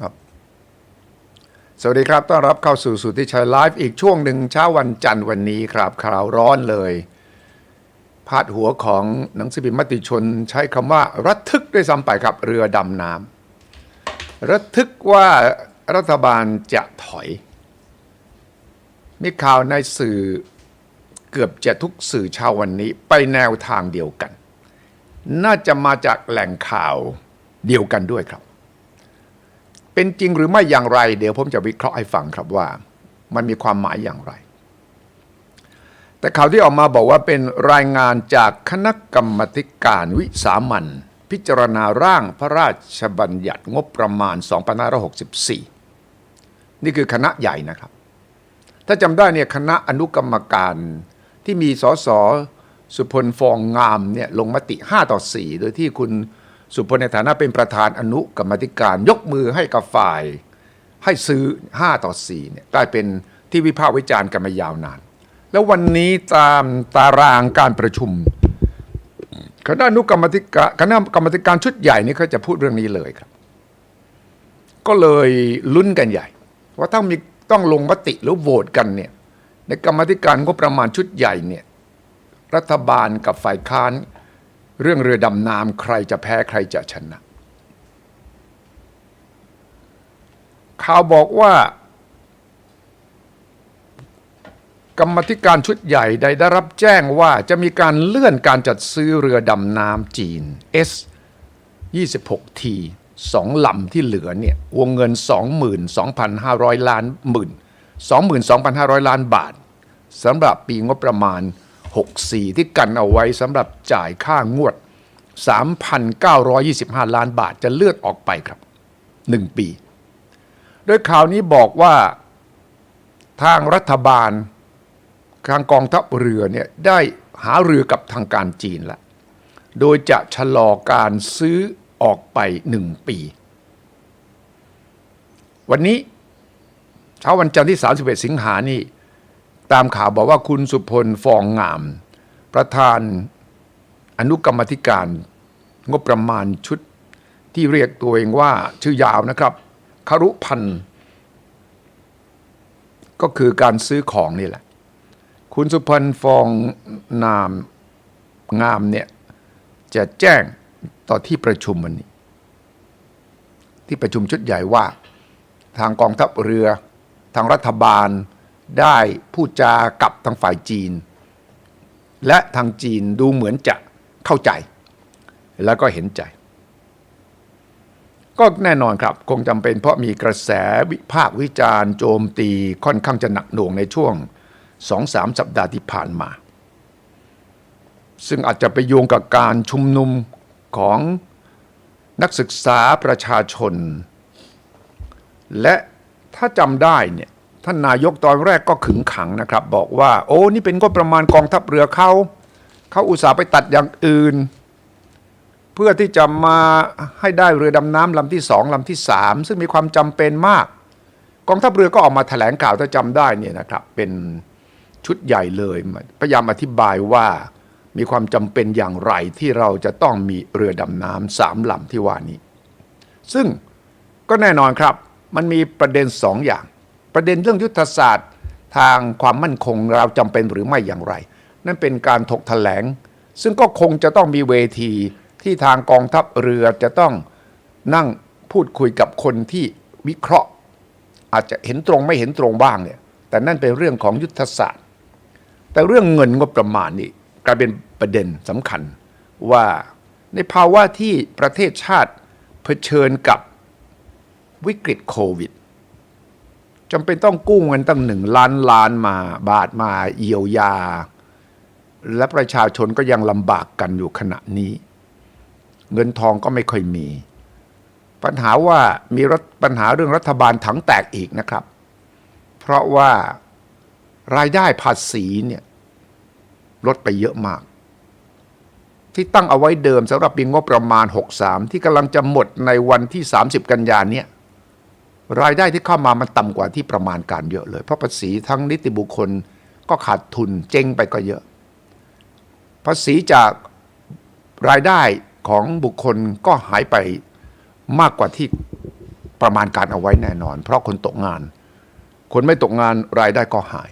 ครับ สวัสดีครับ ต้อนรับเข้าสู่สุทธิชัยไลฟ์อีกช่วงหนึ่งเช้าวันจันทร์วันนี้ครับข่าวร้อนเลย พาดหัวของหนังสือพิมพ์มติชนใช้คำว่าระทึกด้วยซ้ำไปครับ เรือดำน้ำระทึกว่ารัฐบาลจะถอย มีข่าวในสื่อเกือบจะทุกสื่อเช้าวันนี้ไปแนวทางเดียวกัน น่าจะมาจากแหล่งข่าวเดียวกันด้วยครับ เป็นจริงหรือไม่อย่างไร เดี๋ยวผมจะวิเคราะห์ให้ฟังครับว่า มันมีความหมายอย่างไร แต่ข่าวที่ออกมาบอกว่าเป็นรายงานจากคณะกรรมการวิสามัน พิจารณาร่างพระราชบัญญัติงบประมาณ 2564 นี่คือคณะใหญ่นะครับ ถ้าจำได้เนี่ยคณะอนุกรรมการที่มีสสสุพลฟองงามเนี่ยลงมติ 5 ต่อ 4 โดยที่คุณ สุพลในฐานะเป็นประธานอนุกรรมธิการ ยกมือให้กับฝ่ายให้ซื้อ 5 ต่อ4เนี่ยกลายเป็นที่วิพากษ์วิจารณ์กันมายาวนาน แล้ววันนี้ตามตารางการประชุมคณะอนุกรรมธิการคณะกรรมธิการชุดใหญ่นี่เขาจะพูดเรื่องนี้เลยครับ ก็เลยลุ้นกันใหญ่ ว่าถ้ามีต้องลงมติหรือโหวตกันเนี่ยในกรรมธิการงบประมาณชุดใหญ่เนี่ยรัฐบาลกับฝ่ายค้าน เรื่องเรือดำน้ำใครจะแพ้ใครจะชนะ ข่าวบอกว่า กรรมธิการชุดใหญ่ได้ได้รับแจ้งว่าจะมีการเลื่อนการจัดซื้อเรือดำน้ำจีน S 26 T สองลำที่เหลือเนี่ยวงเงิน 22,500 ล้านหมื่น22,500 ล้านบาทสำหรับปีงบประมาณ 64 ที่กันเอาไว้สำหรับจ่ายค่างวด 3,925 ล้านบาทจะเลื่อนออกไปครับ 1 ปี โดยข่าวนี้บอกว่าทางรัฐบาลทางกองทัพเรือเนี่ยได้หาเรือกับทางการจีนล้วโดยจะชะลอการซื้อออกไปหนึ่งปี วันนี้เช้าวันจันทร์ที่ 31 สิงหานี่ ตามข่าวบอกว่าคุณสุพลฟองงาม ประธานอนุกรรมธิการ งบประมาณชุดที่เรียกตัวเองว่าชื่อยาวนะครับคารุพันธ์ก็คือการซื้อของนี่แหละ คุณสุพรรณฟองนามงามเนี่ยจะแจ้งต่อที่ประชุมวันนี้ ที่ประชุมชุดใหญ่ว่า ทางกองทัพเรือ ทางรัฐบาล ได้พูดจากับทางฝ่ายจีน และทางจีนดูเหมือนจะเข้าใจ แล้วก็เห็นใจ ก็แน่นอนครับ คงจำเป็นเพราะมีกระแสวิพากษ์วิจารณ์โจมตีค่อนข้างจะหนักหน่วงในช่วงสองสามสัปดาห์ที่ผ่านมา ซึ่งอาจจะไปโยงกับการชุมนุมของนักศึกษาประชาชน และถ้าจำได้เนี่ย ท่านนายกตอนแรกก็ขึงขังนะครับ บอกว่า โอ้นี่เป็นก็ประมาณกองทัพเรือเขาเขาอุตส่าห์ไปตัดอย่างอื่น เพื่อที่จะมาให้ได้เรือดำน้ำลำที่สองลำที่สามซึ่งมีความจำเป็นมาก กองทัพเรือก็ออกมาแถลงข่าวถ้าจำได้เนี่ยนะครับ เป็นชุดใหญ่เลยพยายามอธิบายว่ามีความจำเป็นอย่างไรที่เราจะต้องมีเรือดำน้ำสามลำที่ว่านี้ ซึ่งก็แน่นอนครับมันมีประเด็นสองอย่าง ประเด็นเรื่องยุทธศาสตร์ ทางความมั่นคงเราจำเป็นหรือไม่อย่างไร นั่นเป็นการถกแถลง ซึ่งก็คงจะต้องมีเวทีที่ทางกองทัพเรือจะต้องนั่งพูดคุยกับคนที่วิเคราะห์ อาจจะเห็นตรงไม่เห็นตรงบ้างเนี่ยแต่นั่นเป็นเรื่องของยุทธศาสตร์ แต่เรื่องเงินงบประมาณนี่กลายเป็นประเด็นสำคัญว่าในภาวะที่ประเทศชาติเผชิญกับวิกฤตโควิด จำเป็นต้องกู้เงินตั้งหนึ่งล้านล้านมาบาทมาเยียวยา และประชาชนก็ยังลำบากกันอยู่ขณะนี้ เงินทองก็ไม่ค่อยมี ปัญหาว่ามีรัฐปัญหาเรื่องรัฐบาลถังแตกอีกนะครับ เพราะว่ารายได้ภาษีเนี่ยลดไปเยอะมาก ที่ตั้งเอาไว้เดิมสำหรับปีงบประมาณ 63 ที่กำลังจะหมดในวันที่ 30 กันยาเนี่ย รายได้ที่เข้ามามันต่ำกว่าที่ประมาณการเยอะเลย เพราะภาษีทั้งนิติบุคคลก็ขาดทุนเจ๊งไปก็เยอะ ภาษีจากรายได้ของบุคคลก็หายไปมากกว่าที่ประมาณการเอาไว้แน่นอน เพราะคนตกงาน คนไม่ตกงานรายได้ก็หาย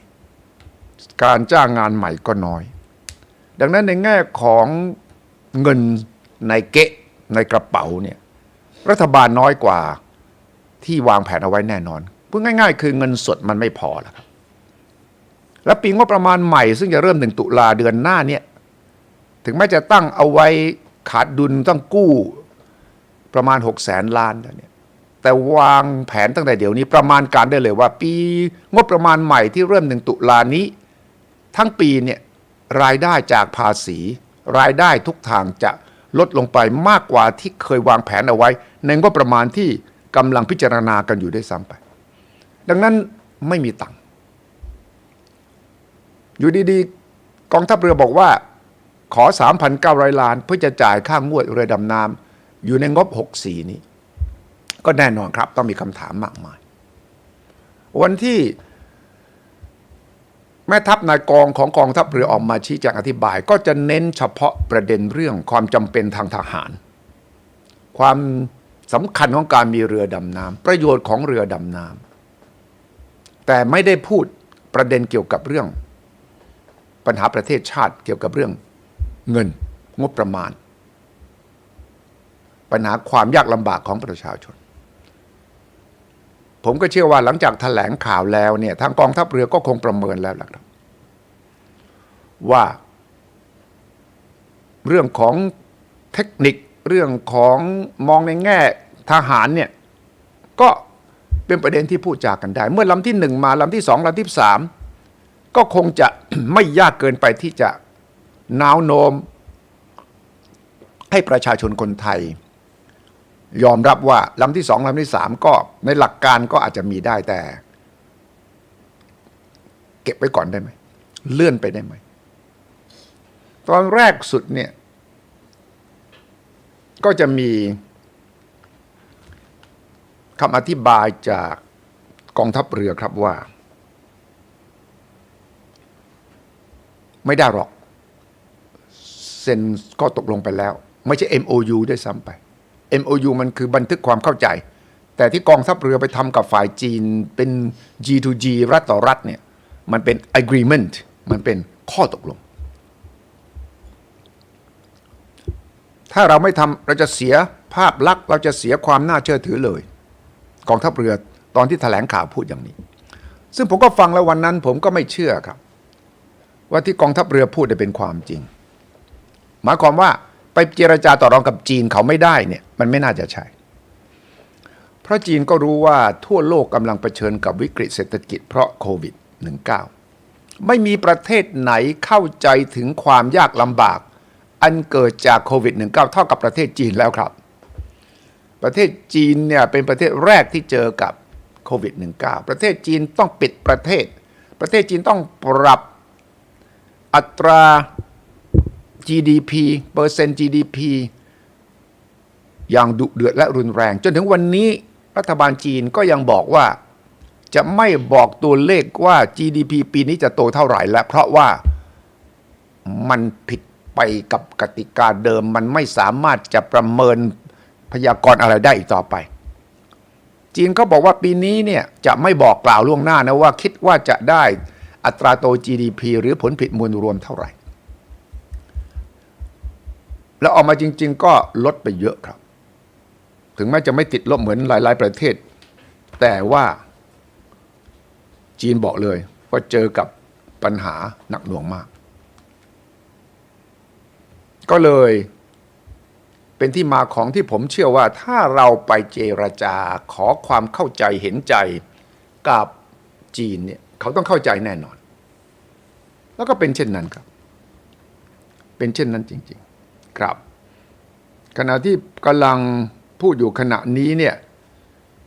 การจ้างงานใหม่ก็น้อย ดังนั้นในแง่ของเงินในเกะในกระเป๋าเนี่ยรัฐบาลน้อยกว่า ที่วางแผนเอาไว้แน่นอนพูดง่าย ๆ คือเงินสดมันไม่พอแล้วครับและปีงบประมาณใหม่ซึ่งจะเริ่มหนึ่งตุลาเดือนหน้าเนี่ยถึงแม้จะตั้งเอาไว้ขาดดุลต้องกู้ประมาณ6กแสนล้านแล้วเนี่ยแต่วางแผนตั้งแต่เดี๋ยวนี้ประมาณการได้เลยว่า ปีงบประมาณใหม่ที่เริ่มหนึ่งตุลานี้ ทั้งปีเนี่ยรายได้จากภาษี รายได้ทุกทางจะลดลงไปมากกว่าที่เคยวางแผนเอาไว้ ในงบประมาณที่ กำลังพิจารณากันอยู่ได้วยซ้ำไป ดังนั้นไม่มีตังค์อยู่ดีๆ กองทัพเรือบอกว่า ขอ 3,900 ล้าน เพื่อจะจ่ายค่างวดเรือดำน้ำอยู่ในงบ 64 นี้ ก็แน่นอนครับ ต้องมีคำถามมากมาย วันที่แม่ทัพนายกองของกองทัพเรือออกมาชี้แจงอธิบาย ก็จะเน้นเฉพาะประเด็นเรื่องความจำเป็นทางทหาร ความ สำคัญของการมีเรือดำน้ำประโยชน์ของเรือดำน้ำแต่ไม่ได้พูดประเด็นเกี่ยวกับเรื่อง ปัญหาประเทศชาติเกี่ยวกับเรื่องเงินงบประมาณ ปัญหาความยากลำบากของประชาชน ผมก็เชื่อว่าหลังจากถแถลงข่าวแล้วเนี่ยทางกองทัพเรือก็คงประเมินแล้วล่ะครับว่าเรื่องของเทคนิคเรื่องของมองในแง่ ทหารเนี่ยก็เป็นประเด็นที่พูดจากันได้ เมื่อลำที่หนึ่งมาลำที่สองลำที่สามก็คงจะไม่ยากเกินไปที่จะนาวโน้มให้ประชาชนคนไทย ยอมรับว่าลำที่สองลำที่สามก็ในหลักการก็อาจจะมีได้แต่ เก็บไว้ก่อนได้ไหม เลื่อนไปได้ไหม ตอนแรกสุดเนี่ย ก็จะมี คำอธิบายจากกองทัพเรือครับว่า ไม่ได้หรอกเซ็นก็ตกลงไปแล้ว ไม่ใช่ MOU ด้วยซ้ำไป MOU มันคือบันทึกความเข้าใจ แต่ที่กองทัพเรือไปทำกับฝ่ายจีนเป็น G2G รัฐต่อรัฐเนี่ยมันเป็น agreement มันเป็นข้อตกลง ถ้าเราไม่ทำเราจะเสียภาพลักษณ์เราจะเสียความน่าเชื่อถือเลย กองทัพเรือตอนที่แถลงข่าวพูดอย่างนี้ ซึ่งผมก็ฟังแล้ววันนั้น ผมก็ไม่เชื่อครับ ว่าที่กองทัพเรือพูดได้เป็นความจริง หมายความว่าไปเจรจาต่อรองกับจีนเขาไม่ได้เนี่ย มันไม่น่าจะใช่ เพราะจีนก็รู้ว่าทั่วโลกกำลังเผชิญกับวิกฤตเศรษฐกิจเพราะโควิด -19 ไม่มีประเทศไหนเข้าใจถึงความยากลำบาก อันเกิดจากโควิด -19 เท่ากับประเทศจีนแล้วครับ ประเทศจีนเนี่ยเป็นประเทศแรกที่เจอกับโควิด -19 ประเทศจีนต้องปิดประเทศ ประเทศจีนต้องปรับอัตรา GDP เปอร์เซ็นต์ GDP อย่างดุเดือดและรุนแรง จนถึงวันนี้รัฐบาลจีนก็ยังบอกว่าจะไม่บอกตัวเลขว่า GDP ปีนี้จะโตเท่าไหร่และเพราะว่ามันผิดไปกับกติกาเดิม มันไม่สามารถจะประเมิน พยากรณ์อะไรได้อีกต่อไป จีนเขาบอกว่าปีนี้เนี่ยจะไม่บอกกล่าวล่วงหน้านะว่าคิดว่าจะได้อัตราโต GDP หรือผลผิดมวลรวมเท่าไหร่ แล้วออกมาจริง ๆ ก็ลดไปเยอะครับ ถึงแม้จะไม่ติดลบเหมือนหลาย ๆ ประเทศ แต่ว่าจีนบอกเลยว่าเจอกับปัญหาหนักหน่วงมาก ก็เลย เป็นที่มาของที่ผมเชื่อว่าถ้าเราไปเจรจาขอความเข้าใจเห็นใจกับจีนเนี่ยเขาต้องเข้าใจแน่นอน แล้วก็เป็นเช่นนั้นครับ เป็นเช่นนั้นจริง ๆ ครับ ขณะที่กำลังพูดอยู่ขณะนี้เนี่ย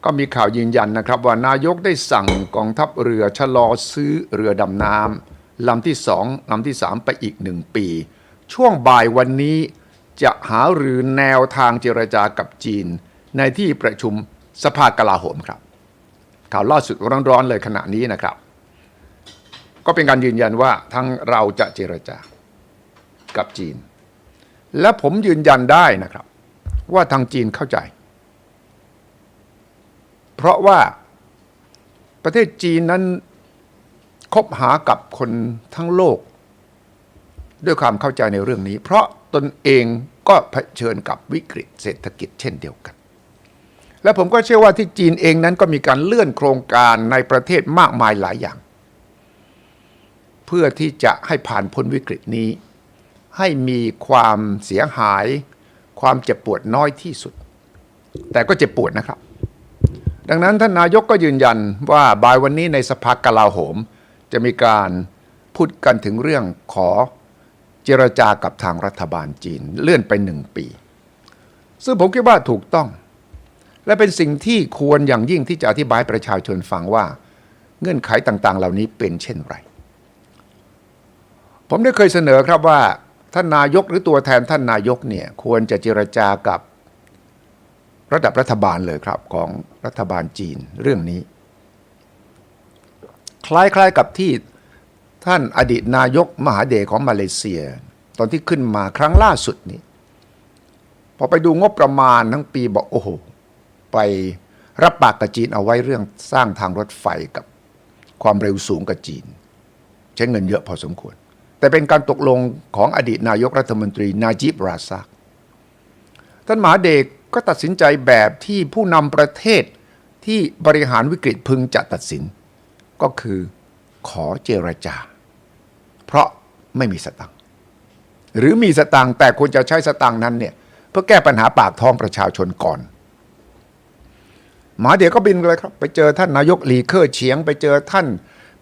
ก็มีข่าวยืนยันนะครับว่านายกได้สั่งกองทัพเรือชะลอซื้อเรือดำน้ำลำที่สองลำที่สามไปอีกหนึ่งปี ช่วงบ่ายวันนี้ จะหาหรือแนวทางเจรจากับจีน ในที่ประชุมสภากลาโหมครับ ข่าวล่าสุดร้อนๆเลยขณะนี้นะครับ ก็เป็นการยืนยันว่าทั้งเราจะเจรจากับจีน และผมยืนยันได้นะครับ ว่าทางจีนเข้าใจ เพราะว่าประเทศจีนนั้นคบหากับคนทั้งโลก ด้วยความเข้าใจในเรื่องนี้ เพราะ ตนเองก็เผชิญกับวิกฤตเศรษฐกิจเช่นเดียวกัน และผมก็เชื่อว่าที่จีนเองนั้นก็มีการเลื่อนโครงการในประเทศมากมายหลายอย่าง เพื่อที่จะให้ผ่านพ้นวิกฤตนี้ ให้มีความเสียหาย ความเจ็บปวดน้อยที่สุด แต่ก็เจ็บปวดนะครับ ดังนั้นท่านนายกก็ยืนยันว่าบ่ายวันนี้ในสภากลาโหม จะมีการพูดกันถึงเรื่องขอ เจรจากับทางรัฐบาลจีนเลื่อนไปหนึ่งปี ซึ่งผมคิดว่าถูกต้อง และเป็นสิ่งที่ควรอย่างยิ่งที่จะอธิบายประชาชนฟังว่า เงื่อนไขต่างๆ เหล่านี้เป็นเช่นไร ผมได้เคยเสนอครับว่าท่านนายกหรือตัวแทนท่านนายกเนี่ยควรจะเจรจากับระดับรัฐบาลเลยครับของรัฐบาลจีนเรื่องนี้ คล้ายๆกับที่ ท่านอดีตนายกมหาเดชของมาเลเซีย ตอนที่ขึ้นมาครั้งล่าสุดนี้ พอไปดูงบประมาณทั้งปีบอกโอ้โห ไปรับปากกับจีนเอาไว้เรื่องสร้างทางรถไฟกับความเร็วสูงกับจีน ใช้เงินเยอะพอสมควร แต่เป็นการตกลงของอดีตนายกรัฐมนตรีนาจิบราซักท่านมหาเดชก็ตัดสินใจแบบที่ผู้นำประเทศที่บริหารวิกฤตพึงจะตัดสิน ก็คือขอเจรจา เพราะไม่มีสตังค์หรือมีสตังค์แต่ควรจะใช้สตังค์นั้นเนี่ยเพื่อแก้ปัญหาปากท้องประชาชนก่อนหมาเดียวก็บินเลยครับ ไปเจอท่านนายกหลีเคอร์เฉียง ไปเจอท่าน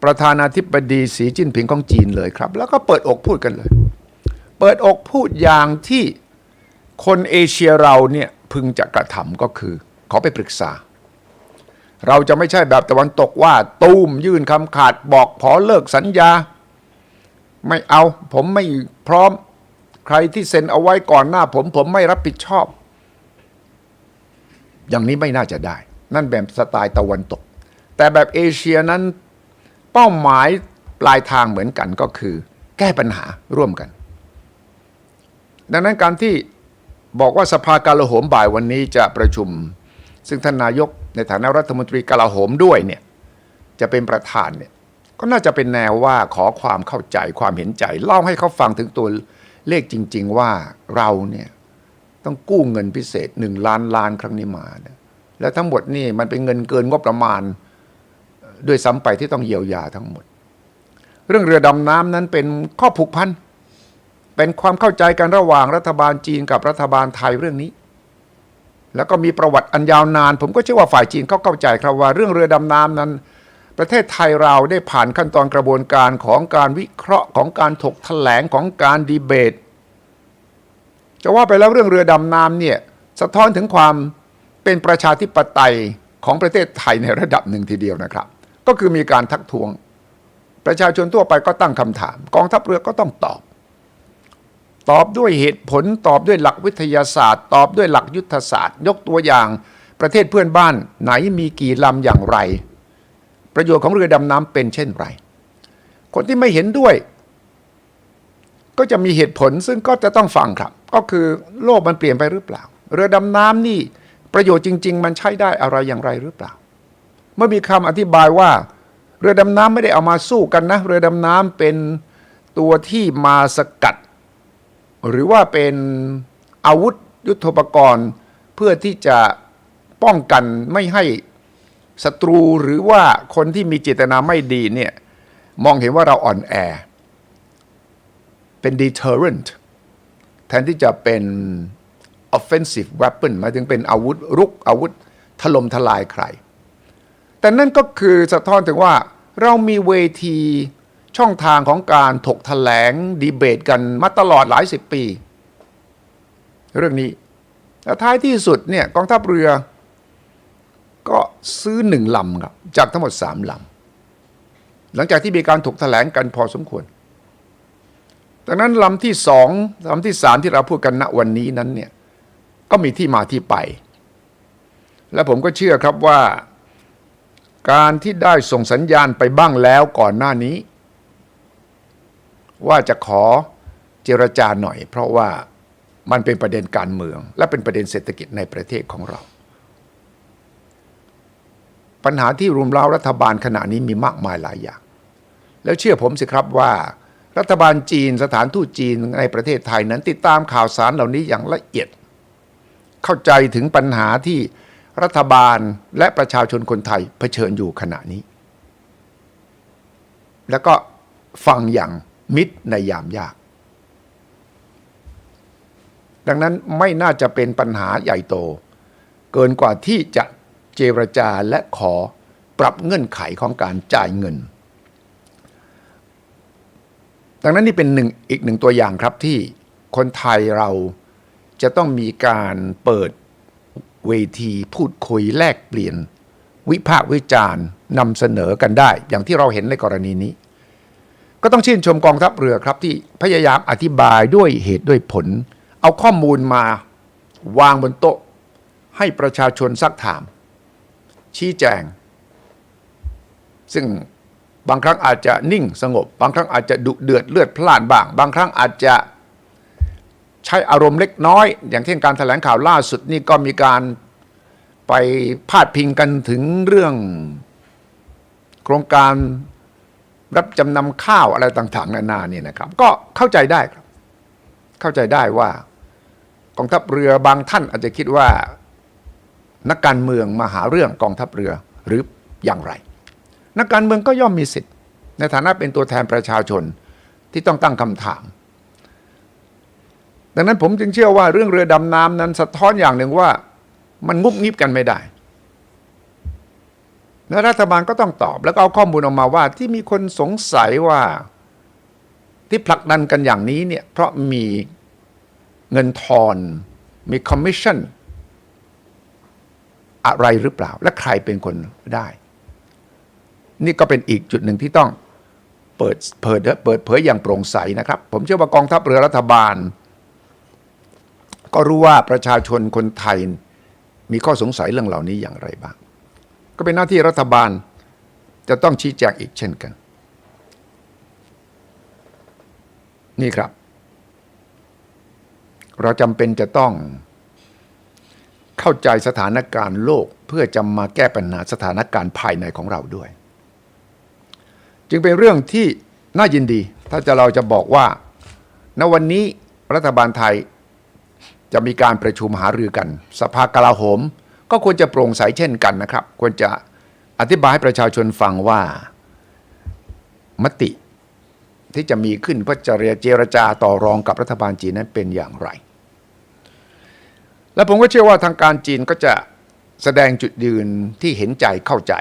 ประธานาธิบดีสีจิ้นผิงของจีนเลยครับ แล้วก็เปิดอกพูดกันเลย เปิดอกพูดอย่างที่คนเอเชียเราเนี่ยพึงจะกระทำก็คือ ขอไปปรึกษา เราจะไม่ใช่แบบตะวันตกว่า ตูมยื่นคำขาดบอกขอเลิกสัญญา ไม่เอา ผมไม่พร้อม ใครที่เซ็นเอาไว้ก่อนหน้า ผมผมไม่รับผิดชอบ อย่างนี้ไม่น่าจะได้ นั่นแบบสไตล์ตะวันตก แต่แบบเอเชียนั้นเป้าหมายปลายทางเหมือนกันก็คือ แก้ปัญหาร่วมกัน ดังนั้นการที่บอกว่าสภากาลาโหมบ่ายวันนี้จะประชุม ซึ่งท่านนายกในฐานะรัฐมนตรีกลาโหมด้วยเนี่ยจะเป็นประธานเนี่ย ก็น่าจะเป็นแนวว่าขอความเข้าใจความเห็นใจ เล่าให้เขาฟังถึงตัวเลขจริง ๆ ว่าเราเนี่ยต้องกู้เงินพิเศษหนึ่งล้านล้านครั้งนี้มานะแล้วทั้งหมดนี่มันเป็นเงินเกินงบประมาณ ด้วยซ้ำไปที่ต้องเยียวยาทั้งหมด เรื่องเรือดำน้ำนั้นเป็นข้อผูกพันเป็นความเข้าใจกันระหว่างรัฐบาลจีนกับรัฐบาลไทยเรื่องนี้ แล้วก็มีประวัติอันยาวนาน ผมก็เชื่อว่าฝ่ายจีนเขาเข้าใจครับว่าเรื่องเรือดำน้ำนั้น ประเทศไทยเราได้ผ่านขั้นตอนกระบวนการของการวิเคราะห์ของการถกแถลงของการดีเบต จะว่าไปแล้วเรื่องเรือดำน้ำเนี่ยสะท้อนถึงความเป็นประชาธิปไตยของประเทศไทยในระดับหนึ่งทีเดียวนะครับ ก็คือมีการทักท้วง ประชาชนทั่วไปก็ตั้งคำถาม กองทัพเรือก็ต้องตอบ ตอบด้วยเหตุผลตอบด้วยหลักวิทยาศาสตร์ ตอบด้วยหลักยุทธศาสตร์ ยกตัวอย่างประเทศเพื่อนบ้านไหนมีกี่ลำอย่างไร ประโยชน์ของเรือดำน้ำเป็นเช่นไร คนที่ไม่เห็นด้วย ก็จะมีเหตุผลซึ่งก็จะต้องฟังครับ ก็คือโลกมันเปลี่ยนไปหรือเปล่า เรือดำน้ำนี่ประโยชน์จริง ๆ มันใช้ได้อะไรอย่างไรหรือเปล่า เมื่อมีคำอธิบายว่า เรือดำน้ำไม่ได้เอามาสู้กันนะ เรือดำน้ำเป็นตัวที่มาสกัด หรือว่าเป็นอาวุธยุทโธปกรณ์ เพื่อที่จะป้องกันไม่ให้ ศัตรูหรือว่าคนที่มีเจตนาไม่ดีเนี่ยมองเห็นว่าเราอ่อนแอ เป็น deterrent แทนที่จะเป็น offensive weapon หมายถึงเป็นอาวุธรุกอาวุธถล่มทลายใคร แต่นั่นก็คือสะท้อนถึงว่าเรามีเวทีช่องทางของการถกถแถลงดีเบตกันมาตลอดหลายสิบปี เรื่องนี้ และท้ายที่สุดเนี่ยกองทัพเรือ ก็ซื้อหนึ่งลำครับ จากทั้งหมดสามลำหลังจากที่มีการถกแถลงกันพอสมควรดังนั้นลำที่สองลำที่สามที่เราพูดกันณวันนี้นั้นเนี่ยก็มีที่มาที่ไป และผมก็เชื่อครับว่า การที่ได้ส่งสัญญาณไปบ้างแล้วก่อนหน้านี้ ว่าจะขอเจรจาหน่อย เพราะว่ามันเป็นประเด็นการเมือง และเป็นประเด็นเศรษฐกิจในประเทศของเรา ปัญหาที่รุมเร้ารัฐบาลขณะนี้มีมากมายหลายอย่าง แล้วเชื่อผมสิครับว่า รัฐบาลจีนสถานทูตจีนในประเทศไทยนั้นติดตามข่าวสารเหล่านี้อย่างละเอียด เข้าใจถึงปัญหาที่รัฐบาลและประชาชนคนไทยเผชิญอยู่ขณะนี้ แล้วก็ฟังอย่างมิตรในยามยาก ดังนั้นไม่น่าจะเป็นปัญหาใหญ่โต เกินกว่าที่จะ เจรจาและขอปรับเงื่อนไขของการจ่ายเงิน ดังนั้นนี่เป็นหนึ่งอีกหนึ่งตัวอย่างครับที่คนไทยเราจะต้องมีการเปิดเวทีพูดคุยแลกเปลี่ยน วิพากษ์วิจารณ์นำเสนอกันได้ อย่างที่เราเห็นในกรณีนี้ ก็ต้องชื่นชมกองทัพเรือครับที่พยายามอธิบายด้วยเหตุด้วยผล เอาข้อมูลมาวางบนโต๊ะ ให้ประชาชนซักถาม ชี้แจง ซึ่งบางครั้งอาจจะนิ่งสงบ บางครั้งอาจจะดุเดือดเลือดพล่านบ้าง บางครั้งอาจจะใช้อารมณ์เล็กน้อย อย่างเช่นการแถลงข่าวล่าสุดนี่ก็มีการไปพาดพิงกันถึงเรื่อง โครงการรับจำนำข้าวอะไรต่างๆ นานาเนี่ยนะครับ ก็เข้าใจได้ครับ เข้าใจได้ว่ากองทัพเรือบางท่านอาจจะคิดว่า นักการเมืองมาหาเรื่องกองทัพเรือหรืออย่างไร นักการเมืองก็ย่อมมีสิทธิ์ ในฐานะเป็นตัวแทนประชาชนที่ต้องตั้งคำถาม ดังนั้นผมจึงเชื่อว่าเรื่องเรือดำน้ำนั้นสะท้อนอย่างหนึ่งว่า มันงุบงิบกันไม่ได้และรัฐบาลก็ต้องตอบแล้วก็เอาข้อมูลออกมาว่าที่มีคนสงสัยว่าที่ผลักดันกันอย่างนี้เนี่ยเพราะมีเงินทอนมีคอมมิชชั่น อะไรหรือเปล่า และใครเป็นคนได้ นี่ก็เป็นอีกจุดหนึ่งที่ต้องเปิดเผยเปิดเผยอย่างโปร่งใสนะครับ ผมเชื่อว่ากองทัพเรือรัฐบาล ก็รู้ว่าประชาชนคนไทยมีข้อสงสัยเรื่องเหล่านี้อย่างไรบ้าง ก็เป็นหน้าที่รัฐบาลจะต้องชี้แจงอีกเช่นกัน นี่ครับ เราจำเป็นจะต้อง เข้าใจสถานการณ์โลกเพื่อจะมาแก้ปัญหาสถานการณ์ภายในของเราด้วย จึงเป็นเรื่องที่น่ายินดี ถ้าจะเราจะบอกว่า ณวันนี้รัฐบาลไทยจะมีการประชุมหารือกัน สภากลาโหม ก็ควรจะโปร่งใสเช่นกันนะครับ ควรจะอธิบายให้ประชาชนฟังว่ามติที่จะมีขึ้นเพื่อจะเจรจาต่อรองกับรัฐบาลจีนนั้นเป็นอย่างไร และผมก็เชื่อว่าทางการจีนก็จะแสดงจุดยืนที่เห็นใจเข้าใจ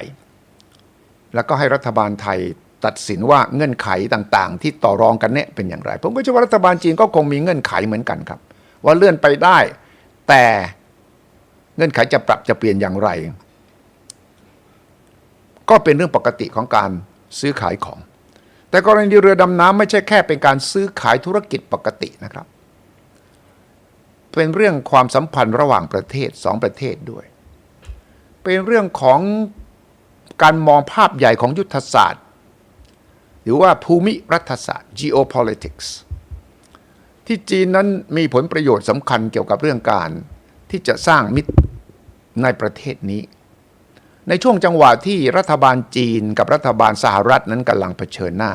แล้วก็ให้รัฐบาลไทยตัดสินว่าเงื่อนไขต่างๆ ที่ต่อรองกันเนี่ยเป็นอย่างไร ผมก็เชื่อว่ารัฐบาลจีนก็คงมีเงื่อนไขเหมือนกันครับ ว่าเลื่อนไปได้ แต่เงื่อนไขจะปรับจะเปลี่ยนอย่างไร ก็เป็นเรื่องปกติของการซื้อขายของ แต่กรณีเรือดำน้ำไม่ใช่แค่เป็นการซื้อขายธุรกิจปกตินะครับ เป็นเรื่องความสัมพันธ์ระหว่างประเทศสองประเทศด้วย เป็นเรื่องของการมองภาพใหญ่ของยุทธศาสตร์ หรือว่าภูมิรัฐศาสตร์ geopolitics ที่จีนนั้นมีผลประโยชน์สำคัญเกี่ยวกับเรื่องการที่จะสร้างมิตรในประเทศนี้ ในช่วงจังหวะที่รัฐบาลจีนกับรัฐบาลสหรัฐนั้นกำลังเผชิญหน้า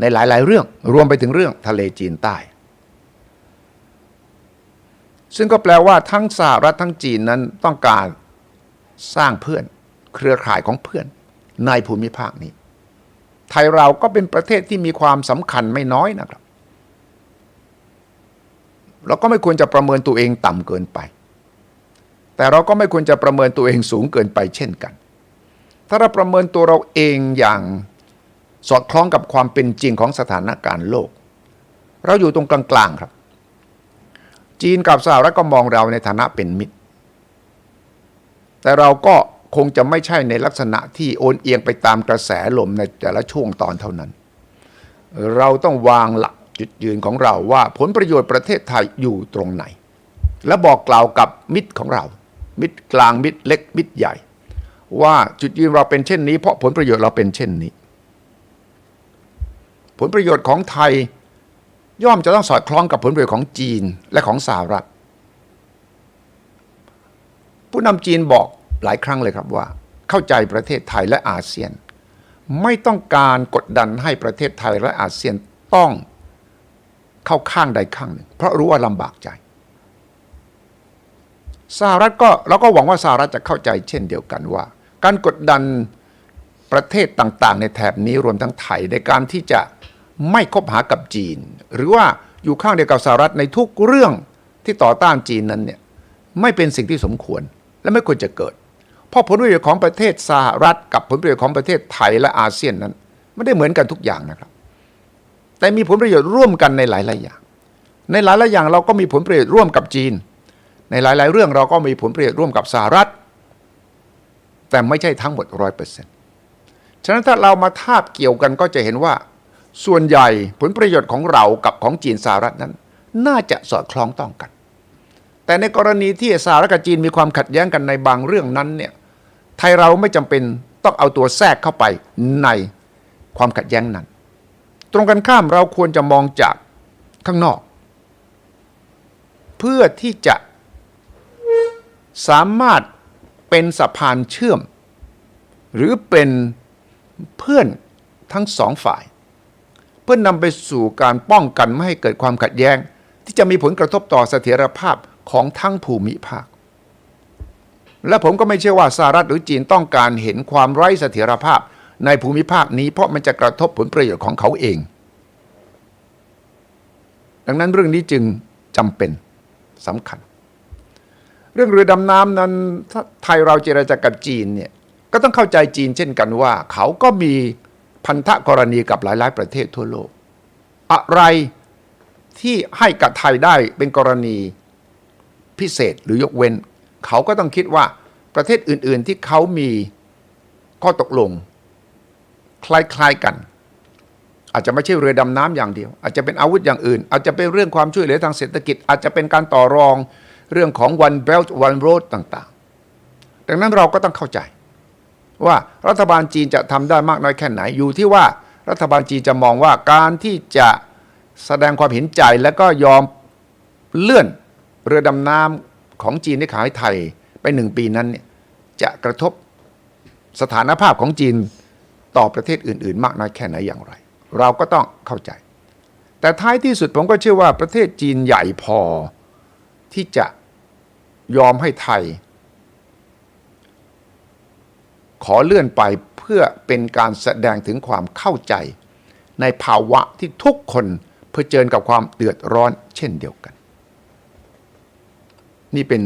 ในหลาย ๆ เรื่องรวมไปถึงเรื่องทะเลจีนใต้ ซึ่งก็แปลว่าทั้งสหรัฐทั้งจีนนั้นต้องการสร้างเพื่อน เครือข่ายของเพื่อนในภูมิภาคนี้ ไทยเราก็เป็นประเทศที่มีความสำคัญไม่น้อยนะครับเราก็ไม่ควรจะประเมินตัวเองต่ำเกินไป แต่เราก็ไม่ควรจะประเมินตัวเองสูงเกินไปเช่นกัน ถ้าเราประเมินตัวเราเองอย่างสอดคล้องกับความเป็นจริงของสถานการณ์โลก เราอยู่ตรงกลางๆครับ จีนกับสหรัฐก็มองเราในฐานะเป็นมิตร แต่เราก็คงจะไม่ใช่ในลักษณะที่โอนเอียงไปตามกระแสลมในแต่ละช่วงตอนเท่านั้น เราต้องวางหลักจุดยืนของเราว่าผลประโยชน์ประเทศไทยอยู่ตรงไหน และบอกกล่าวกับมิตรของเรา มิตรกลางมิตรเล็กมิตรใหญ่ ว่าจุดยืนเราเป็นเช่นนี้ เพราะผลประโยชน์เราเป็นเช่นนี้ ผลประโยชน์ของไทย ย่อมจะต้องสอดคล้องกับผลประโยชน์ของจีนและของสหรัฐ ผู้นำจีนบอกหลายครั้งเลยครับว่า เข้าใจประเทศไทยและอาเซียน ไม่ต้องการกดดันให้ประเทศไทยและอาเซียนต้องเข้าข้างใดข้างหนึ่ง เพราะรู้ว่าลำบากใจสหรัฐก็เราก็หวังว่าสหรัฐจะเข้าใจเช่นเดียวกันว่า การกดดันประเทศต่างๆ ในแถบนี้รวมทั้งไทยในการที่จะ ไม่คบหากับจีน หรือว่าอยู่ข้างเดียวกับสหรัฐในทุกเรื่องที่ต่อต้านจีนนั้นเนี่ยไม่เป็นสิ่งที่สมควรและไม่ควรจะเกิด เพราะผลประโยชน์ของประเทศสหรัฐ กับผลประโยชน์ของประเทศไทยและอาเซียนนั้นไม่ได้เหมือนกันทุกอย่างนะครับ แต่มีผลประโยชน์ร่วมกันในหลายๆอย่าง ในหลายๆอย่างเราก็มีผลประโยชน์ร่วมกับจีน ในหลาย ๆ เรื่องเราก็มีผลประโยชน์ร่วมกับสหรัฐ แต่ไม่ใช่ทั้งหมดร้อยเปอร์เซ็นต์ฉะนั้นถ้าเรามาทาบเกี่ยวกันก็จะเห็นว่า ส่วนใหญ่ผลประโยชน์ของเรากับของจีนสหรัฐนั้น น่าจะสอดคล้องต้องกัน แต่ในกรณีที่สหรัฐกับจีนมีความขัดแย้งกันในบางเรื่องนั้นเนี่ยไทยเราไม่จำเป็นต้องเอาตัวแทรกเข้าไปในความขัดแย้งนั้น ตรงกันข้ามเราควรจะมองจากข้างนอก เพื่อที่จะสามารถเป็นสะพานเชื่อม หรือเป็นเพื่อนทั้งสองฝ่าย เพื่อนนำไปสู่การป้องกันไม่ให้เกิดความขัดแย้ง ที่จะมีผลกระทบต่อเสถียรภาพของทั้งภูมิภาค และผมก็ไม่เชื่อว่าสหรัฐหรือจีนต้องการเห็นความไร้เสถียรภาพในภูมิภาคนี้เพราะมันจะกระทบผลประโยชน์ของเขาเอง ดังนั้นเรื่องนี้จึงจำเป็นสำคัญ เรื่องเรือดำน้ำนั้นไทยเราเจรจากับจีนเนี่ยก็ต้องเข้าใจจีนเช่นกันว่า เขาก็มี พันธกรณีกับหลายๆ ประเทศทั่วโลก อะไรที่ให้กับไทยได้เป็นกรณีพิเศษหรือยกเว้น เขาก็ต้องคิดว่าประเทศอื่น ๆ ที่เขามีข้อตกลง คล้าย ๆ กัน อาจจะไม่ใช่เรือดำน้ำอย่างเดียว อาจจะเป็นอาวุธอย่างอื่น อาจจะเป็นเรื่องความช่วยเหลือทางเศรษฐกิจ อาจจะเป็นการต่อรองเรื่องของ one belt one road ต่าง ๆ ดังนั้นเราก็ต้องเข้าใจ ว่ารัฐบาลจีนจะทำได้มากน้อยแค่ไหนอยู่ที่ว่ารัฐบาลจีนจะมองว่าการที่จะแสดงความเห็นใจและก็ยอมเลื่อนเรือดำน้ำของจีนที่ขายไทยไปหนึ่งปีนั้นเนี่ยจะกระทบสถานภาพของจีนต่อประเทศอื่น ๆ มากน้อยแค่ไหนอย่างไร เราก็ต้องเข้าใจ แต่ท้ายที่สุดผมก็เชื่อว่าประเทศจีนใหญ่พอที่จะยอมให้ไทย ขอเลื่อนไปเพื่อเป็นการแสดงถึงความเข้าใจ ในภาวะที่ทุกคนเผชิญกับความเดือดร้อนเช่นเดียวกัน นี่เป็น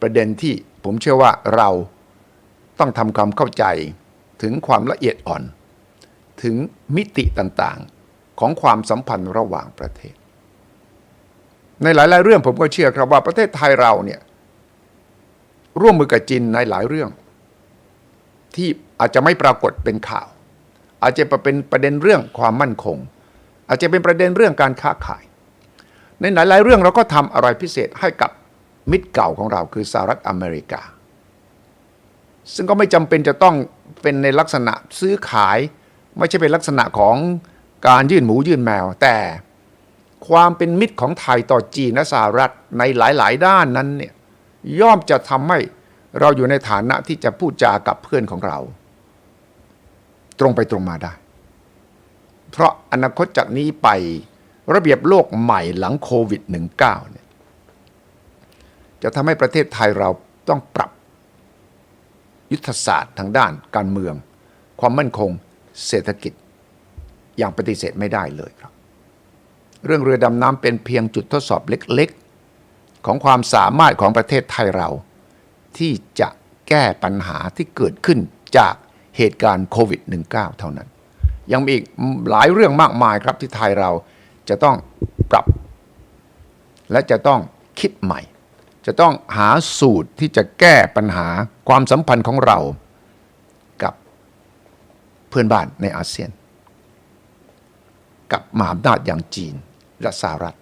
ประเด็นที่ผมเชื่อว่าเราต้องทำความเข้าใจถึงความละเอียดอ่อน ถึงมิติต่างๆของความสัมพันธ์ระหว่างประเทศ ในหลาย ๆ เรื่องผมก็เชื่อครับว่าประเทศไทยเราเนี่ยร่วมมือกับจีนในหลายเรื่อง ที่อาจจะไม่ปรากฏเป็นข่าว อาจจะเป็นประเด็นเรื่องความมั่นคง อาจจะเป็นประเด็นเรื่องการค้าขาย ในหลายๆเรื่องเราก็ทำอะไรพิเศษให้กับมิตรเก่าของเราคือสหรัฐอเมริกา ซึ่งก็ไม่จำเป็นจะต้องเป็นในลักษณะซื้อขาย ไม่ใช่เป็นลักษณะของการยื่นหมูยื่นแมว แต่ความเป็นมิตรของไทยต่อจีนและสหรัฐในหลาย ๆ ด้านนั้นเนี่ยย่อมจะทำให้ เราอยู่ในฐานะที่จะพูดจากับเพื่อนของเรา ตรงไปตรงมาได้ เพราะอนาคตจากนี้ไประเบียบโลกใหม่หลังโควิด -19 เนี่ยจะทำให้ประเทศไทยเราต้องปรับยุทธศาสตร์ทางด้านการเมือง ความมั่นคงเศรษฐกิจ อย่างปฏิเสธไม่ได้เลยครับ เรื่องเรือดำน้ำเป็นเพียงจุดทดสอบเล็กๆ ของความสามารถของประเทศไทยเรา ที่จะแก้ปัญหาที่เกิดขึ้นจากเหตุการณ์โควิด -19 เท่านั้น ยังมีอีกหลายเรื่องมากมายครับที่ไทยเราจะต้องปรับ และจะต้องคิดใหม่ จะต้องหาสูตรที่จะแก้ปัญหาความสัมพันธ์ของเรากับเพื่อนบ้านในอาเซียน กับมหาอำนาจอย่างจีนและสหรัฐ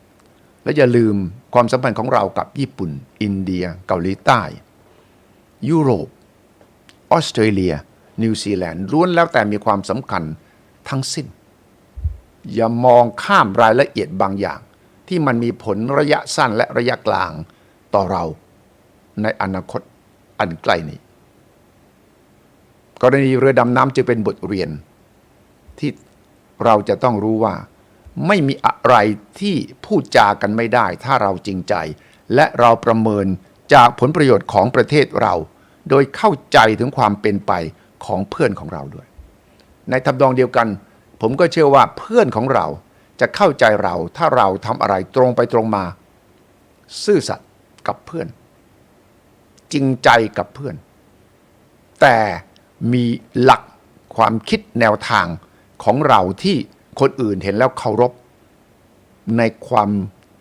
และอย่าลืมความสัมพันธ์ของเรากับญี่ปุ่น อินเดีย เกาหลีใต้ ยุโรป ออสเตรเลีย นิวซีแลนด์ล้วนแล้วแต่มีความสำคัญทั้งสิ้น อย่ามองข้ามรายละเอียดบางอย่าง ที่มันมีผลระยะสั้นและระยะกลางต่อเราในอนาคตอันใกล้นี้ กรณีเรือดำน้ำจึงเป็นบทเรียน ที่เราจะต้องรู้ว่า ไม่มีอะไรที่พูดจากันไม่ได้ ถ้าเราจริงใจ และเราประเมินจากผลประโยชน์ของประเทศเรา โดยเข้าใจถึงความเป็นไปของเพื่อนของเราด้วย ในทำนองเดียวกัน ผมก็เชื่อว่าเพื่อนของเราจะเข้าใจเราถ้าเราทำอะไรตรงไปตรงมา ซื่อสัตย์กับเพื่อน จริงใจกับเพื่อน แต่มีหลักความคิดแนวทางของเราที่คนอื่นเห็นแล้วเคารพ ในความ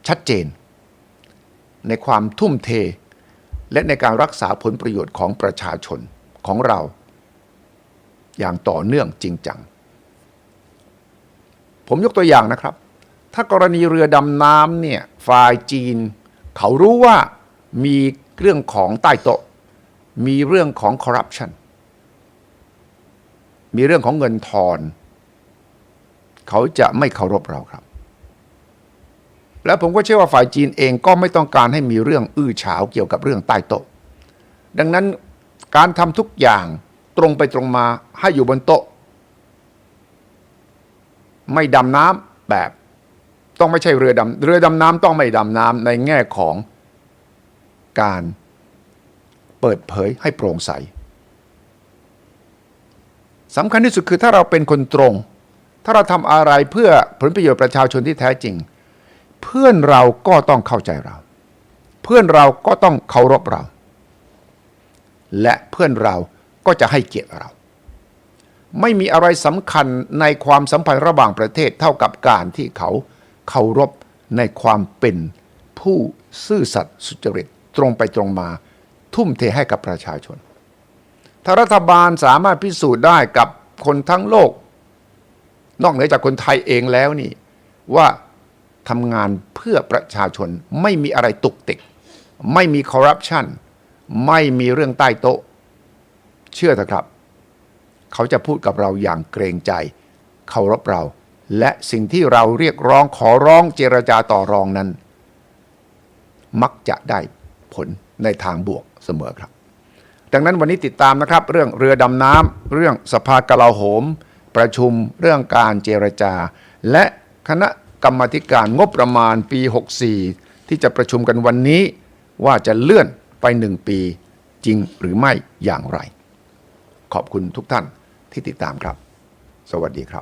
ชัดเจน ในความทุ่มเท และในการรักษาผลประโยชน์ของประชาชนของเรา อย่างต่อเนื่องจริงจัง ผมยกตัวอย่างนะครับ ถ้ากรณีเรือดำน้ำเนี่ยฝ่ายจีน เขารู้ว่ามีเรื่องของใต้โต๊ะ มีเรื่องของคอร์รัปชันมีเรื่องของเงินทอน เขาจะไม่เคารพเราครับ และผมก็เชื่อว่าฝ่ายจีนเองก็ไม่ต้องการให้มีเรื่องอื้อฉาวเกี่ยวกับเรื่องใต้โต๊ะ ดังนั้นการทำทุกอย่างตรงไปตรงมาให้อยู่บนโต๊ะ ไม่ดำน้ำแบบต้องไม่ใช่เรือดำเรือดำน้ำต้องไม่ดำน้ำในแง่ของการเปิดเผยให้โปร่งใสสำคัญที่สุดคือถ้าเราเป็นคนตรง ถ้าเราทำอะไรเพื่อผลประโยชน์ประชาชนที่แท้จริง เพื่อนเราก็ต้องเข้าใจเรา เพื่อนเราก็ต้องเคารพเรา และเพื่อนเราก็จะให้เกียรติเรา ไม่มีอะไรสำคัญในความสัมพันธ์ระหว่างประเทศเท่ากับการที่เขาเคารพในความเป็นผู้ซื่อสัตย์สุจริตตรงไปตรงมา ทุ่มเทให้กับประชาชน ถ้ารัฐบาลสามารถพิสูจน์ได้กับคนทั้งโลก นอกเหนือจากคนไทยเองแล้วนี่ว่า ทำงานเพื่อประชาชน ไม่มีอะไรตุกติก ไม่มีคอร์รัปชันไม่มีเรื่องใต้โต๊ะ เชื่อเถอะครับ เขาจะพูดกับเราอย่างเกรงใจเคารพเรา และสิ่งที่เราเรียกร้องขอร้องเจรจาต่อรองนั้น มักจะได้ผลในทางบวกเสมอครับ ดังนั้นวันนี้ติดตามนะครับ เรื่องเรือดำน้ำเรื่องสภากลาโหม ประชุมเรื่องการเจรจา และคณะ กรรมธิการงบประมาณปี 64 ที่จะประชุมกันวันนี้ ว่าจะเลื่อนไปหนึ่งปีจริงหรือไม่อย่างไร ขอบคุณทุกท่านที่ติดตามครับ สวัสดีครับ